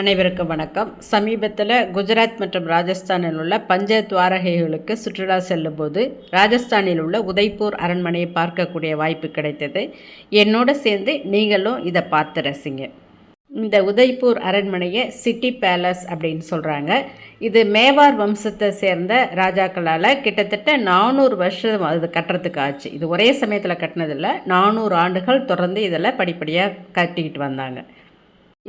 அனைவருக்கும் வணக்கம். சமீபத்தில் குஜராத் மற்றும் ராஜஸ்தானில் உள்ள பஞ்ச துவாரகைகளுக்கு சுற்றுலா செல்லும்போது ராஜஸ்தானில் உள்ள உதய்பூர் அரண்மனையை பார்க்கக்கூடிய வாய்ப்பு கிடைத்தது. என்னோட சேர்ந்து நீங்களும் இதை பார்த்து ரசிங்க. இந்த உதய்பூர் அரண்மனையை சிட்டி பேலஸ் அப்படின்னு சொல்கிறாங்க இது மேவார் வம்சத்தை சேர்ந்த ராஜாக்களால் கிட்டத்தட்ட நானூறு வருஷம் அது கட்டுறதுக்கு ஆச்சு. இது ஒரே சமயத்தில் கட்டினதில்ல. நானூறு ஆண்டுகள் தொடர்ந்து இதில் படிப்படியாக கட்டிக்கிட்டு வந்தாங்க.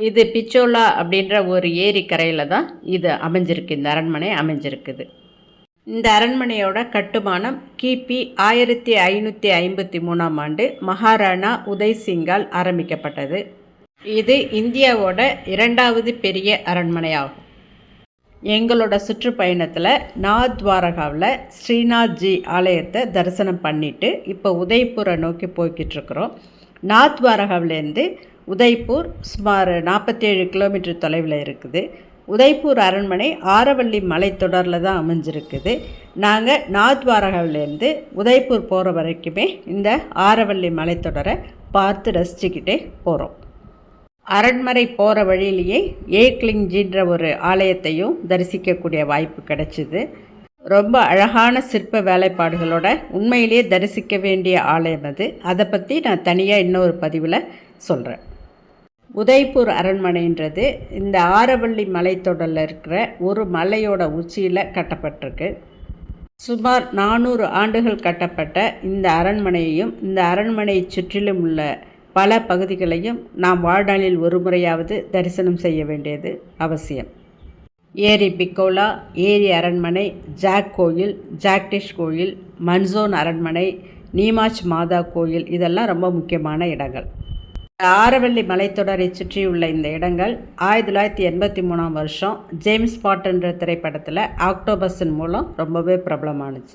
இது பிச்சோலா அப்படின்ற ஒரு ஏரி கரையில் தான் இது அமைஞ்சிருக்கு. இந்த அரண்மனை அமைஞ்சிருக்குது. இந்த அரண்மனையோட கட்டுமானம் கிபி ஆயிரத்தி ஐநூற்றி ஐம்பத்தி மூணாம் ஆண்டு மகாராணா உதய் சிங்கால் ஆரம்பிக்கப்பட்டது. இது இந்தியாவோட இரண்டாவது பெரிய அரண்மனையாகும். எங்களோட சுற்றுப்பயணத்தில் நாத்வாரகாவில் ஸ்ரீநாத்ஜி ஆலயத்தை தரிசனம் பண்ணிவிட்டு இப்போ உதய்பூரை நோக்கி போய்கிட்டு இருக்கிறோம். நாத்வாரகாவிலேருந்து உதய்பூர் சுமார் நாற்பத்தேழு கிலோமீட்டர் தொலைவில் இருக்குது. உதய்பூர் அரண்மனை ஆரவள்ளி மலைத்தொடரில் தான் அமைஞ்சிருக்குது. நாங்கள் நாத்வாரகாவிலேருந்து உதய்பூர் போகிற வரைக்குமே இந்த ஆரவள்ளி மலைத்தொடரை பார்த்து ரசிச்சுக்கிட்டே போகிறோம். அரண்மனை போகிற வழியிலேயே ஏக்லிங்ஜின்ற ஒரு ஆலயத்தையும் தரிசிக்கக்கூடிய வாய்ப்பு கிடைச்சிது. ரொம்ப அழகான சிற்ப வேலைப்பாடுகளோட உண்மையிலேயே தரிசிக்க வேண்டிய ஆலயம் அது. அதை பற்றி நான் தனியாக இன்னொரு பதிவில் சொல்கிறேன். உதய்பூர் அரண்மனைன்றது. இந்த ஆரவள்ளி மலைத்தொடரில் இருக்கிற ஒரு மலையோட உச்சியில் கட்டப்பட்டிருக்கு. சுமார் நானூறு ஆண்டுகள் கட்டப்பட்ட இந்த அரண்மனையையும் இந்த அரண்மனையை சுற்றிலும் உள்ள பல பகுதிகளையும் நாம் வாழ்நாளில் ஒரு முறையாவது தரிசனம் செய்ய வேண்டியது அவசியம். ஏரி பிக்கோலா ஏரி அரண்மனை ஜாக் கோயில் ஜாக்டிஷ் கோயில் மன்சோன் அரண்மனை நீமாச் மாதா கோயில் இதெல்லாம் ரொம்ப முக்கியமான இடங்கள். ஆரவல்லி மலைத்தொடரை சுற்றியுள்ள இந்த இடங்கள் ஆயிரத்தி தொள்ளாயிரத்தி எண்பத்தி மூணாம் வருஷம் ஜேம்ஸ் பாட்டுன்ற திரைப்படத்தில் ஆக்டோபஸின் மூலம் ரொம்பவே பிரபலமானுச்சு.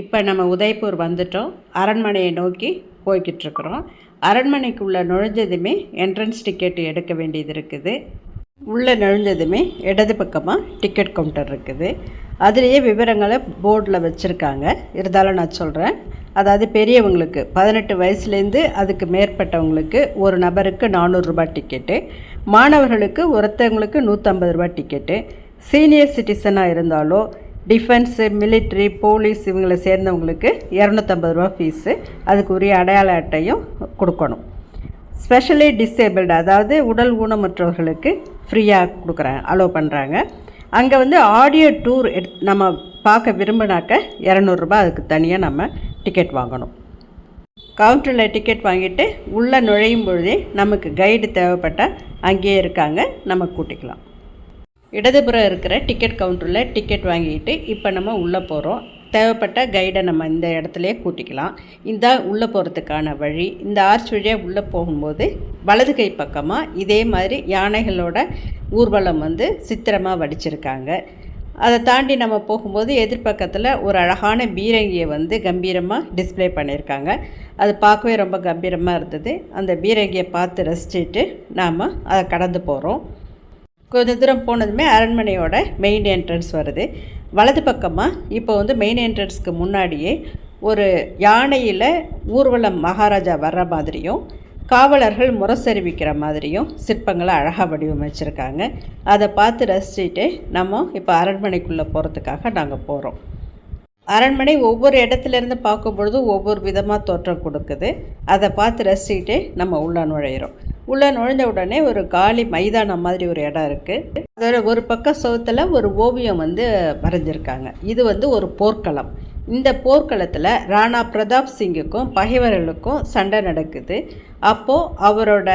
இப்போ நம்ம உதய்பூர் வந்துட்டோம். அரண்மனையை நோக்கி போய்கிட்டுருக்குறோம். அரண்மனைக்குள்ளே நுழைஞ்சதுமே என்ட்ரன்ஸ் டிக்கெட் எடுக்க வேண்டியது இருக்குது. உள்ளே நுழைஞ்சதுமே இடது பக்கமாக டிக்கெட் கவுண்டர் இருக்குது. அதுலேயே விவரங்களை போர்டில் வச்சுருக்காங்க. இருந்தாலும் நான் சொல்கிறேன் அதாவது பெரியவங்களுக்கு பதினெட்டு வயசுலேருந்து அதுக்கு மேற்பட்டவங்களுக்கு ஒரு நபருக்கு நானூறுரூபா டிக்கெட்டு மாணவர்களுக்கு ஒருத்தவங்களுக்கு நூற்றம்பது ரூபா டிக்கெட்டு சீனியர் சிட்டிசனாக இருந்தாலோ டிஃபென்ஸு மிலிட்ரி போலீஸ் இவங்களை சேர்ந்தவங்களுக்கு இரநூத்தம்பது ரூபா ஃபீஸு அதுக்கு உரிய அடையாள அட்டையும் கொடுக்கணும். ஸ்பெஷலி டிசேபிள்டு அதாவது உடல் ஊனமற்றவர்களுக்கு ஃப்ரீயாக கொடுக்குறாங்க அலோவ் பண்ணுறாங்க அங்கே வந்து ஆடியோ டூர் எட் நம்ம பார்க்க விரும்பினாக்க இரநூறுபா அதுக்கு தனியாக நம்ம டிக்கெட் வாங்கணும். கவுண்டரில் டிக்கெட் வாங்கிட்டு உள்ளே நுழையும் பொழுதே நமக்கு கைடு தேவைப்பட்டால் அங்கேயே இருக்காங்க. நம்ம கூட்டிக்கலாம். இடதுபுறம் இருக்கிற டிக்கெட் கவுண்டரில் டிக்கெட் வாங்கிட்டு இப்போ நம்ம உள்ளே போகிறோம் தேவைப்பட்ட கைடை நம்ம இந்த இடத்துலையே கூட்டிக்கலாம். இந்த உள்ளே போகிறதுக்கான வழி இந்த ஆர்ச் வழியாக உள்ளே போகும்போது வலது கை பக்கமாக இதே மாதிரி யானைகளோட ஊர்வலம் வந்து சித்திரமாக வடிச்சிருக்காங்க. அதை தாண்டி நம்ம போகும்போது எதிர்பக்கத்தில் ஒரு அழகான பீரங்கியை வந்து கம்பீரமாக டிஸ்பிளே பண்ணியிருக்காங்க. அது பார்க்கவே ரொம்ப கம்பீரமாக இருந்தது. அந்த பீரங்கியை பார்த்து ரசிச்சுட்டு நாம் அதை கடந்து போகிறோம் கொஞ்ச தூரம் போனதுமே அரண்மனையோட மெயின் என்ட்ரன்ஸ் வருது. வலது பக்கமாக இப்போ வந்து மெயின் என்ட்ரன்ஸ்க்கு முன்னாடியே ஒரு யானையில் ஊர்வலம் மகாராஜா வர்ற மாதிரியும் காவலர்கள் முரசறிவிக்கிற மாதிரியும் சிற்பங்களை அழகாக வடிவமைச்சிருக்காங்க. அதை பார்த்து ரசிச்சுட்டு நம்ம இப்போ அரண்மனைக்குள்ளே போகிறதுக்காக நாங்கள் போகிறோம் அரண்மனை ஒவ்வொரு இடத்துலேருந்து பார்க்கும்பொழுது ஒவ்வொரு விதமாக தோற்றம் கொடுக்குது. அதை பார்த்து ரசிச்சுட்டு நம்ம உள்ள நுழையிறோம். உள்ளே நுழைஞ்ச உடனே ஒரு காலி மைதானம் மாதிரி ஒரு இடம் இருக்குது அதோட ஒரு பக்கம் சோத்தில் ஒரு ஓவியம் வந்து வரைஞ்சிருக்காங்க. இது வந்து ஒரு போர்க்களம். இந்த போர்க்களத்தில் ராணா பிரதாப் சிங்குக்கும் பகைவர்களுக்கும் சண்டை நடக்குது. அப்போது அவரோட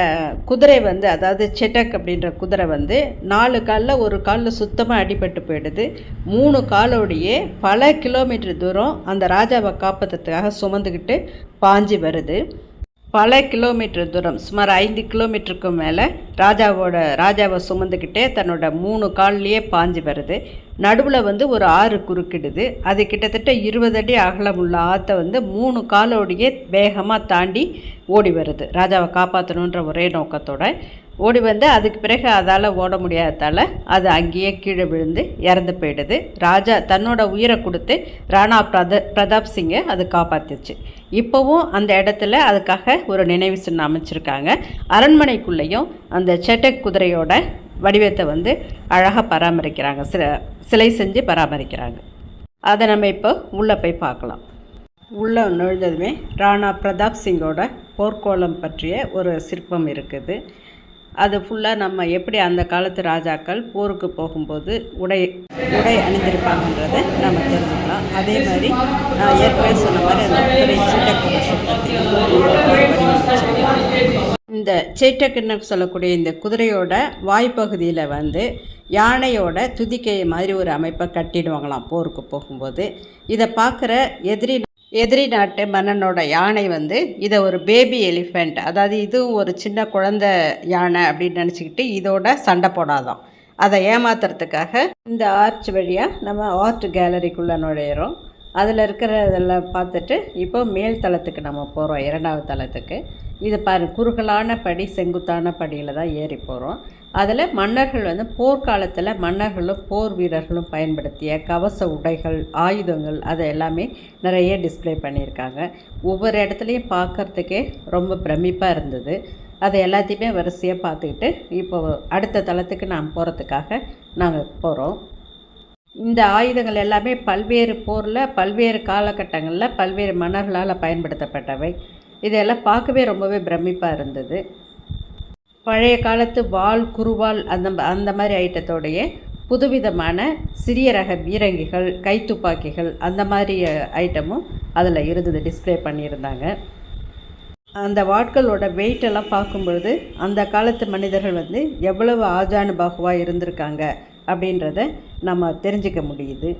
குதிரை வந்து அதாவது செட்டக் அப்படின்ற குதிரை வந்து நாலு காலில் ஒரு காலில் சுத்தமாக அடிபட்டு போயிடுது. மூணு காலோடையே பல கிலோமீட்டர் தூரம் அந்த ராஜாவை காப்பாற்றுறதுக்காக சுமந்துக்கிட்டு பாஞ்சி வருது. பல கிலோமீட்டர் தூரம் சுமார் ஐந்து கிலோமீட்டருக்கு மேலே ராஜாவோட ராஜாவை சுமந்துக்கிட்டே தன்னோட மூணு கால்லையே பாஞ்சு வருது. நடுவில் வந்து ஒரு ஆறு குறுக்கிடுது. அது கிட்டத்தட்ட இருபது அடி அகலமுள்ள ஆற்றை வந்து மூணு காலோடையே வேகமாக தாண்டி ஓடி வருது. ராஜாவை காப்பாற்றணுன்ற ஒரே நோக்கத்தோட ஓடி வந்து அதுக்கு பிறகு அதால் ஓட முடியாததால் அது அங்கேயே கீழே விழுந்து இறந்து போயிடுது. ராஜா தன்னோட உயிரை கொடுத்து ராணா பிரத பிரதாப் சிங்கை அது காப்பாற்றுச்சு இப்போவும் அந்த இடத்துல அதுக்காக ஒரு நினைவு சின்ன அமைச்சிருக்காங்க. அரண்மனைக்குள்ளேயும் அந்த செட்டக் குதிரையோட வடிவத்தை வந்து அழகாக பராமரிக்கிறாங்க. சில சிலை செஞ்சு பராமரிக்கிறாங்க. அதை நம்ம இப்போ உள்ளே போய் பார்க்கலாம். உள்ளே நுழைஞ்சதுமே ராணா பிரதாப் சிங்கோட போர்க்கோளம் பற்றிய ஒரு சிற்பம் இருக்குது. அது ஃபுல்லாக நம்ம எப்படி அந்த காலத்து ராஜாக்கள் போருக்கு போகும்போது உடை உடை அணிந்திருப்பாங்கன்றதை நம்ம தெரிஞ்சுக்கலாம். அதே மாதிரி நான் ஏற்கனவே சொன்ன மாதிரி அந்த இந்த சேட்டக்கிண்ணம் சொல்லக்கூடிய இந்த குதிரையோட வாய்ப்பகுதியில் வந்து யானையோட துதிக்கை மாதிரி ஒரு அமைப்பை கட்டிடுவாங்களாம் போருக்கு போகும்போது. இதை பார்க்குற எதிரி எதிரி நாட்டு மன்னனோட யானை வந்து இதை ஒரு பேபி எலிஃபெண்ட் அதாவது இதுவும் ஒரு சின்ன குழந்த யானை அப்படின்னு நினச்சிக்கிட்டு இதோட சண்டை போடாதான். அதை ஏமாத்துறதுக்காக இந்த ஆர்ச் வழியாக நம்ம ஆர்ட் கேலரிக்குள்ளே நுழையிறோம். அதில் இருக்கிறதெல்லாம் பார்த்துட்டு இப்போ மேல் தளத்துக்கு நம்ம போகிறோம் இரண்டாவது தளத்துக்கு. இது பாரு குறுகலான படி செங்குத்தான படியில் தான் ஏறி போகிறோம் அதில் மன்னர்கள் வந்து போர்க்காலத்தில் மன்னர்களும் போர் வீரர்களும் பயன்படுத்திய கவச உடைகள் ஆயுதங்கள் அதை எல்லாமே நிறைய டிஸ்ப்ளே பண்ணியிருக்காங்க. ஒவ்வொரு இடத்துலையும் பார்க்கறதுக்கே ரொம்ப பிரமிப்பாக இருந்தது. அதை எல்லாத்தையுமே வரிசையாக பார்த்துக்கிட்டு இப்போ அடுத்த தளத்துக்கு நாம் போகிறதுக்காக நாங்கள் போகிறோம் இந்த ஆயுதங்கள் எல்லாமே பல்வேறு போரில் பல்வேறு காலகட்டங்களில் பல்வேறு மன்னர்களால் பயன்படுத்தப்பட்டவை. இதையெல்லாம் பார்க்கவே ரொம்பவே பிரமிப்பாக இருந்தது. பழைய காலத்து வாள் குருவால் அந்த அந்த மாதிரி ஐட்டத்தோடைய புதுவிதமான சிறிய ரக பீரங்கிகள் கைத்துப்பாக்கிகள் அந்த மாதிரி ஐட்டமும் அதில் இருந்தது டிஸ்ப்ளே பண்ணியிருந்தாங்க. அந்த வாட்களோட வெயிட்டெல்லாம் பார்க்கும்பொழுது அந்த காலத்து மனிதர்கள் வந்து எவ்வளவு ஆஜானுபாகுவாக இருந்திருக்காங்க. அப்படின்றத நம்ம தெரிஞ்சுக்க முடியுது.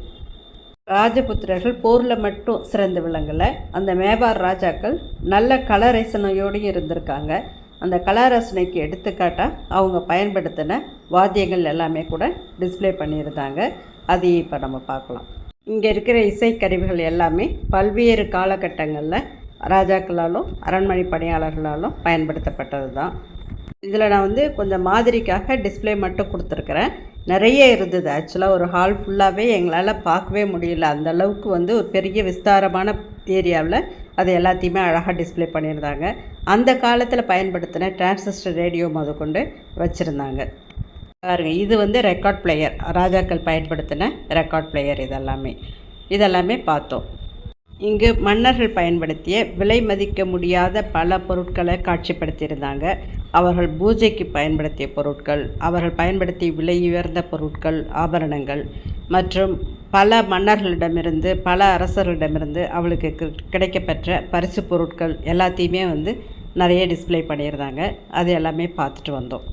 ராஜபுத்திரர்கள் போரில் மட்டும் சிறந்து விளங்கலை. அந்த மேவார் ராஜாக்கள் நல்ல கலரசனையோடையும் இருந்திருக்காங்க. அந்த கலாரசனைக்கு எடுத்துக்காட்டாக அவங்க பயன்படுத்தின வாத்தியங்கள் எல்லாமே கூட டிஸ்ப்ளே பண்ணியிருந்தாங்க. அதையும் இப்போ நம்ம பார்க்கலாம். இங்கே இருக்கிற இசைக்கருவிகள் எல்லாமே பல்வேறு காலகட்டங்களில் ராஜாக்களாலும் அரண்மனை பணியாளர்களாலும் பயன்படுத்தப்பட்டது தான் இதில் நான் வந்து கொஞ்சம் மாதிரிக்காக டிஸ்ப்ளே மட்டும் கொடுத்துருக்குறேன். நிறைய இருந்தது. ஆக்சுவலாக ஒரு ஹால் ஃபுல்லாகவே எங்களால் பார்க்கவே முடியல. அந்த அளவுக்கு வந்து ஒரு பெரிய விஸ்தாரமான ஏரியாவில் அது எல்லாத்தையுமே அழகாக டிஸ்ப்ளே பண்ணியிருந்தாங்க. அந்த காலத்தில் பயன்படுத்தின டிரான்சிஸ்டர் ரேடியோ முதற்கொண்டு வச்சுருந்தாங்க. பாருங்க இது வந்து ரெக்கார்ட் பிளேயர் ராஜாக்கள் பயன்படுத்தின ரெக்கார்ட் பிளேயர் இதெல்லாமே. இதெல்லாமே பார்த்தோம். இங்கு மன்னர்கள் பயன்படுத்திய விலை மதிக்க முடியாத பல பொருட்களை காட்சிப்படுத்தியிருந்தாங்க. அவர்கள் பூஜைக்கு பயன்படுத்திய பொருட்கள் அவர்கள் பயன்படுத்திய விலை உயர்ந்த பொருட்கள் ஆபரணங்கள் மற்றும் பல மன்னர்களிடமிருந்து பல அரசர்களிடமிருந்து அவளுக்கு கிடைக்கப்பெற்ற பரிசு பொருட்கள் எல்லாத்தையுமே வந்து நிறைய டிஸ்ப்ளே பண்ணியிருந்தாங்க. அது எல்லாமே பார்த்துட்டு வந்தோம்.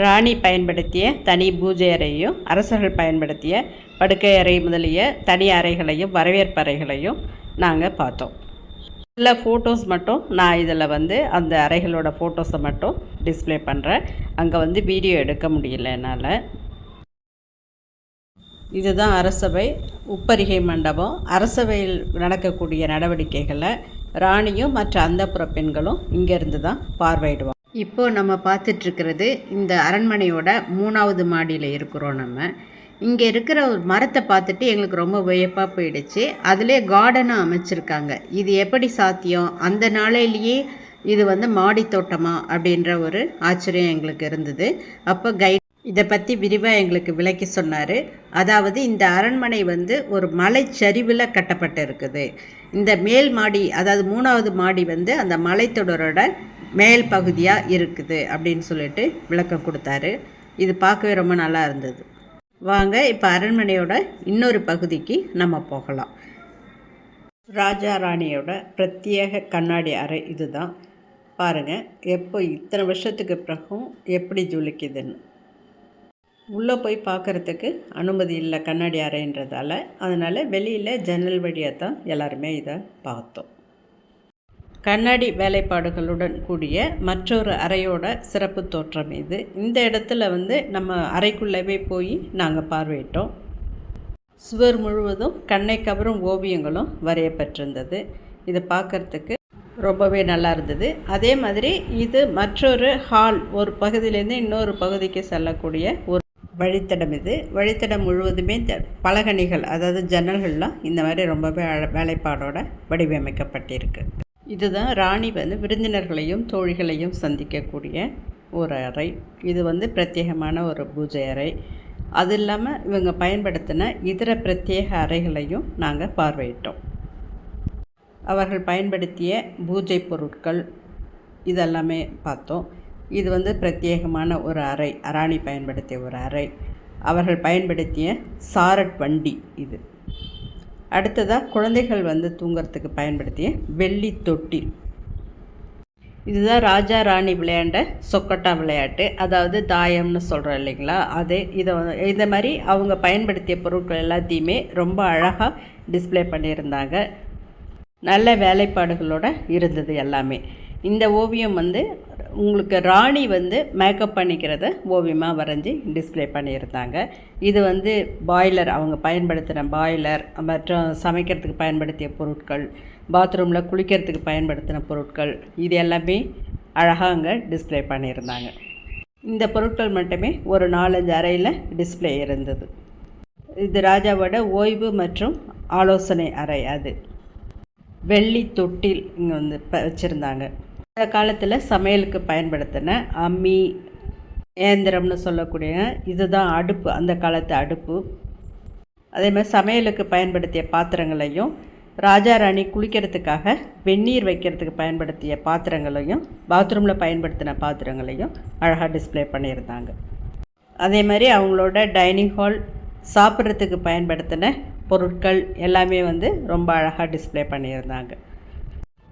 ராணி பயன்படுத்திய தனி பூஜை அறையும் அரசர்கள் பயன்படுத்திய படுக்கை அறை முதலிய தனி அறைகளையும் வரவேற்பு அறைகளையும் நாங்கள் பார்த்தோம். சில ஃபோட்டோஸ் மட்டும் நான் இதில் வந்து அந்த அறைகளோட ஃபோட்டோஸை மட்டும் டிஸ்ப்ளே பண்ணுறேன் அங்கே வந்து வீடியோ எடுக்க முடியல என்னால். இதுதான் அரசவை உப்பரிகை மண்டபம். அரசவையில் நடக்கக்கூடிய நடவடிக்கைகளை ராணியும் மற்ற அந்தப்புற பெண்களும் இங்கேருந்து தான் பார்வையிடுவாங்க. இப்போ நம்ம பார்த்துட்ருக்கிறது இந்த அரண்மனையோட மூணாவது மாடியில் இருக்கிறோம் நம்ம. இங்கே இருக்கிற ஒரு மரத்தை பார்த்துட்டு எங்களுக்கு ரொம்ப வியப்பாக போயிடுச்சு. அதிலே கார்டனாக அமைச்சிருக்காங்க. இது எப்படி சாத்தியம்? அந்த நாளையிலேயே இது வந்து மாடி தோட்டமா? அப்படின்ற ஒரு ஆச்சரியம் எங்களுக்கு இருந்தது. அப்போ கைட் இதை பற்றி விரிவாக எங்களுக்கு விளக்கி சொன்னார். அதாவது இந்த அரண்மனை வந்து ஒரு மலைச்சரிவில் கட்டப்பட்டு இருக்குது இந்த மேல் மாடி அதாவது மூணாவது மாடி வந்து அந்த மலைத்தொடரோட மேல் பகுதியாக இருக்குது அப்படின்னு சொல்லிட்டு விளக்கம் கொடுத்தாரு. இது பார்க்கவே ரொம்ப நல்லா இருந்தது. வாங்க இப்போ அரண்மனையோட இன்னொரு பகுதிக்கு நம்ம போகலாம். ராஜா ராணியோட பிரத்யேக கண்ணாடி அறை இதுதான். பாருங்கள் எப்போ இத்தனை வருஷத்துக்கு பிறகும் எப்படி ஜொலிக்குதுன்னு. உள்ளே போய் பார்க்குறதுக்கு அனுமதி இல்லை கண்ணாடி அறைன்றதால. அதனால் வெளியில் ஜன்னல் வழியாக தான் எல்லாருமே இதை பார்த்தோம். கண்ணாடி வேலைப்பாடுகளுடன் கூடிய மற்றொரு அறையோட சிறப்பு தோற்றம் இது. இந்த இடத்துல வந்து நம்ம அறைக்குள்ளவே போய் நாங்கள் பார்வையிட்டோம். சுவர் முழுவதும் கண்ணை கவரும் ஓவியங்களும் வரையப்பட்டிருந்தது. இது பார்க்கறதுக்கு ரொம்பவே நல்லா இருந்தது. அதே மாதிரி இது மற்றொரு ஹால் ஒரு பகுதியிலேருந்து இன்னொரு பகுதிக்கு செல்லக்கூடிய ஒரு வழித்தடம் இது. வழித்தடம் முழுவதுமே த- பலகணிகள் அதாவது ஜன்னல்கள்லாம் இந்த மாதிரி ரொம்பவே வேலைப்பாடோட வடிவமைக்கப்பட்டிருக்கு. இதுதான் ராணி வந்து விருந்தினர்களையும் தோழிகளையும் சந்திக்கக்கூடிய ஒரு அறை. இது வந்து பிரத்யேகமான ஒரு பூஜை அறை. அது இல்லாமல் இவங்க பயன்படுத்தின இதர பிரத்யேக அறைகளையும் நாங்கள் பார்வையிட்டோம். அவர்கள் பயன்படுத்திய பூஜை பொருட்கள் இதெல்லாமே பார்த்தோம். இது வந்து பிரத்யேகமான ஒரு அறை. அராணி பயன்படுத்திய ஒரு அறை. அவர்கள் பயன்படுத்திய சாரட் வண்டி இது. அடுத்ததாக குழந்தைகள் வந்து தூங்குறதுக்கு பயன்படுத்திய வெள்ளி தொட்டில் இதுதான் ராஜா ராணி விளையாண்ட சொக்கட்டா விளையாட்டு. அதாவது தாயம்னு சொல்கிறோம் இல்லைங்களா? அது இதை இந்த மாதிரி அவங்க பயன்படுத்திய பொருட்கள் எல்லாத்தையுமே ரொம்ப அழகாக டிஸ்ப்ளே பண்ணியிருந்தாங்க. நல்ல வேலைப்பாடுகளோடு இருந்தது எல்லாமே. இந்த ஓவியம் வந்து உங்களுக்கு ராணி வந்து மேக்கப் பண்ணிக்கிறத ஓவியமாக வரைஞ்சி டிஸ்ப்ளே பண்ணியிருந்தாங்க. இது வந்து பாய்லர் அவங்க பயன்படுத்தின பாய்லர் மற்றும் சமைக்கிறதுக்கு பயன்படுத்திய பொருட்கள் பாத்ரூமில் குளிக்கிறதுக்கு பயன்படுத்தின பொருட்கள் இது எல்லாமே அழகாக அங்கே டிஸ்ப்ளே பண்ணியிருந்தாங்க. இந்த பொருட்கள் மட்டுமே ஒரு நாலஞ்சு அறையில் டிஸ்ப்ளே இருந்தது. இது ராஜாவோட ஓய்வு மற்றும் ஆலோசனை அறை அது. வெள்ளி தொட்டில் இங்கே வந்து ப வச்சுருந்தாங்க. அந்த காலத்தில் சமையலுக்கு பயன்படுத்தின அம்மி ஏந்திரம்னு சொல்லக்கூடிய இதுதான் அடுப்பு அந்த காலத்து அடுப்பு. அதே மாதிரி சமையலுக்கு பயன்படுத்திய பாத்திரங்களையும் ராஜா ராணி குளிக்கிறதுக்காக வெந்நீர் வைக்கிறதுக்கு பயன்படுத்திய பாத்திரங்களையும் பாத்ரூமில் பயன்படுத்தின பாத்திரங்களையும் அழகாக டிஸ்ப்ளே பண்ணியிருந்தாங்க. அதே மாதிரி அவங்களோட டைனிங் ஹால் சாப்பிட்றதுக்கு பயன்படுத்தின பொருட்கள் எல்லாமே வந்து ரொம்ப அழகாக டிஸ்ப்ளே பண்ணியிருந்தாங்க.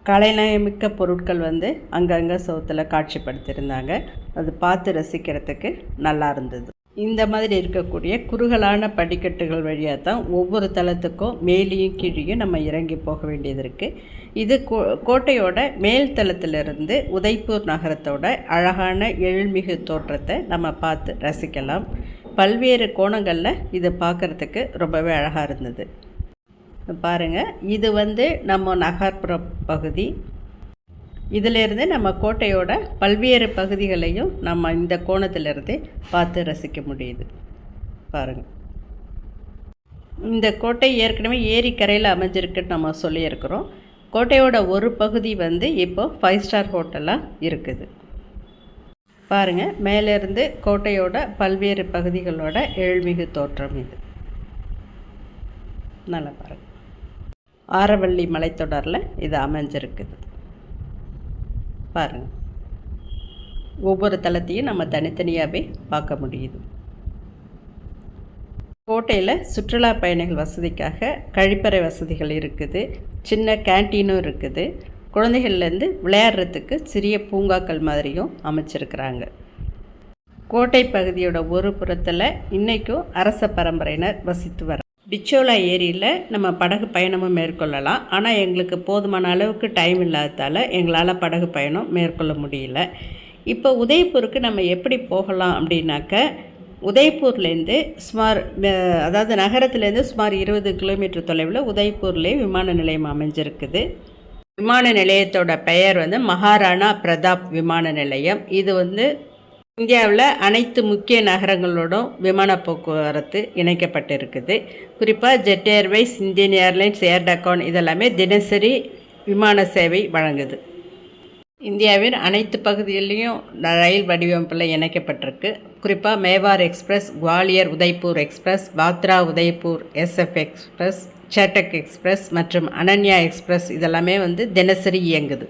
கலைநயமிக்க பொருட்கள் வந்து அங்கங்கே சவுத்தில் காட்சிப்படுத்தியிருந்தாங்க. அது பார்த்து ரசிக்கிறதுக்கு நல்லா இருந்தது. இந்த மாதிரி இருக்கக்கூடிய குறுகலான படிக்கட்டுகள் வழியாக தான் ஒவ்வொரு தளத்துக்கும் மேலேயும் கீழேயும் நம்ம இறங்கி போக வேண்டியது இருக்குது இது கோ கோட்டையோட மேல் தளத்திலிருந்து உதய்பூர் நகரத்தோட அழகான எழில்மிகு தோற்றத்தை நம்ம பார்த்து ரசிக்கலாம். பல்வேறு கோணங்களில் இது பார்க்குறதுக்கு ரொம்பவே அழகாக இருந்தது. பாருங்கள் இது வந்து நம்ம நகர்ப்புற பகுதி. இதிலிருந்து நம்ம கோட்டையோட பல்வேறு பகுதிகளையும் நம்ம இந்த கோணத்திலிருந்து பார்த்து ரசிக்க முடியுது. பாருங்கள் இந்த கோட்டை ஏற்கனவே ஏரிக்கரையில் அமைஞ்சிருக்குன்னு நம்ம சொல்லியிருக்கிறோம். கோட்டையோட ஒரு பகுதி வந்து இப்போது ஃபைவ் ஸ்டார் ஹோட்டலாக இருக்குது. பாருங்கள் மேலேருந்து கோட்டையோட பல்வேறு பகுதிகளோட எழுமிகு தோற்றம் இது. நல்லா பாருங்கள் ஆரவள்ளி மலைத்தொடரில் இது அமைஞ்சிருக்குது. பாருங்கள் ஒவ்வொரு தளத்தையும் நம்ம தனித்தனியாகவே பார்க்க முடியுது. கோட்டையில் சுற்றுலா பயணிகள் வசதிக்காக கழிப்பறை வசதிகள் இருக்குது. சின்ன கேன்டீனும் இருக்குது. குழந்தைகள்லேருந்து விளையாடுறதுக்கு சிறிய பூங்காக்கள் மாதிரியும் அமைச்சிருக்கிறாங்க. கோட்டை பகுதியோட ஒரு புறத்தில் இன்றைக்கும் அரச பரம்பரையினர் வசித்து வர பிச்சோலா ஏரியில் நம்ம படகு பயணமும் மேற்கொள்ளலாம். ஆனால் எங்களுக்கு போதுமான அளவுக்கு டைம் இல்லாததால் எங்களால் படகு பயணம் மேற்கொள்ள முடியல. இப்போ உதய்பூருக்கு நம்ம எப்படி போகலாம் அப்படின்னாக்க உதய்பூர்லேருந்து சுமார் அதாவது நகரத்துலேருந்து சுமார் இருபது கிலோமீட்டர் தொலைவில் உதய்பூர்லேயே விமான நிலையம் அமைஞ்சிருக்குது. விமான நிலையத்தோட பெயர் வந்து மகாராணா பிரதாப் விமான நிலையம். இது வந்து இந்தியாவில் அனைத்து முக்கிய நகரங்களோடும் விமான போக்குவரத்து இணைக்கப்பட்டிருக்குது. குறிப்பாக Jet Airways Indian Airlines Air Deccan இதெல்லாமே தினசரி விமான சேவை வழங்குது. இந்தியாவின் அனைத்து பகுதிகளிலையும் ரயில் வடிவமைப்பில் இணைக்கப்பட்டிருக்கு. குறிப்பாக Mewar express Gwalior Udaipur express Bandra Udaipur SF express Chetak express மற்றும் அனன்யா எக்ஸ்பிரஸ் இதெல்லாமே வந்து தினசரி இயங்குது.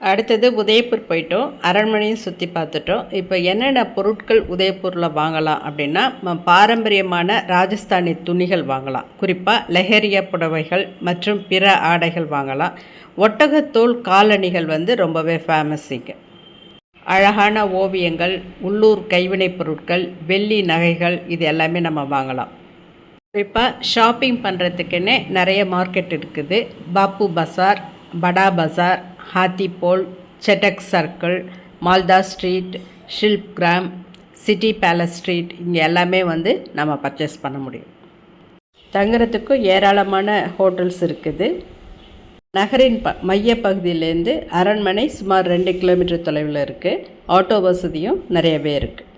அடுத்தது உதயப்பூர் போயிட்டோம். அரண்மனையும் சுற்றி பார்த்துட்டோம். இப்போ என்னென்ன பொருட்கள் உதயபூரில் வாங்கலாம் அப்படின்னா பாரம்பரியமான ராஜஸ்தானி துணிகள் வாங்கலாம். குறிப்பாக லெஹரியா புடவைகள் மற்றும் பிற ஆடைகள் வாங்கலாம். ஒட்டகத்தோல் காலணிகள் வந்து ரொம்பவே ஃபேமஸ் இங்கே. அழகான ஓவியங்கள் உள்ளூர் கைவினைப் பொருட்கள் வெள்ளி நகைகள் இது எல்லாமே நம்ம வாங்கலாம். குறிப்பாக ஷாப்பிங் பண்ணுறதுக்குன்னே நிறைய மார்க்கெட் இருக்குது. Bapu Bazaar Bada Bazaar Hathipol Chetak circle Maldas street Shilpgram city palace street இங்கே எல்லாமே வந்து நம்ம பர்ச்சேஸ் பண்ண முடியும். தங்குறதுக்கும் ஏராளமான ஹோட்டல்ஸ் இருக்குது. நகரின் ப மையப்பகுதியிலேருந்து அரண்மனை சுமார் ரெண்டு கிலோமீட்டர் தொலைவில் இருக்குது ஆட்டோ வசதியும் நிறையவே இருக்குது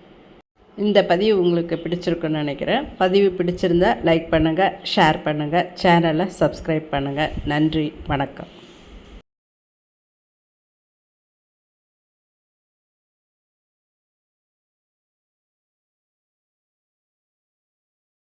இந்த பதிவு உங்களுக்கு பிடிச்சிருக்குன்னு நினைக்கிறேன். பதிவு பிடிச்சிருந்தா லைக் பண்ணுங்கள் ஷேர் பண்ணுங்கள் சேனலை சப்ஸ்கிரைப் பண்ணுங்கள் நன்றி வணக்கம்.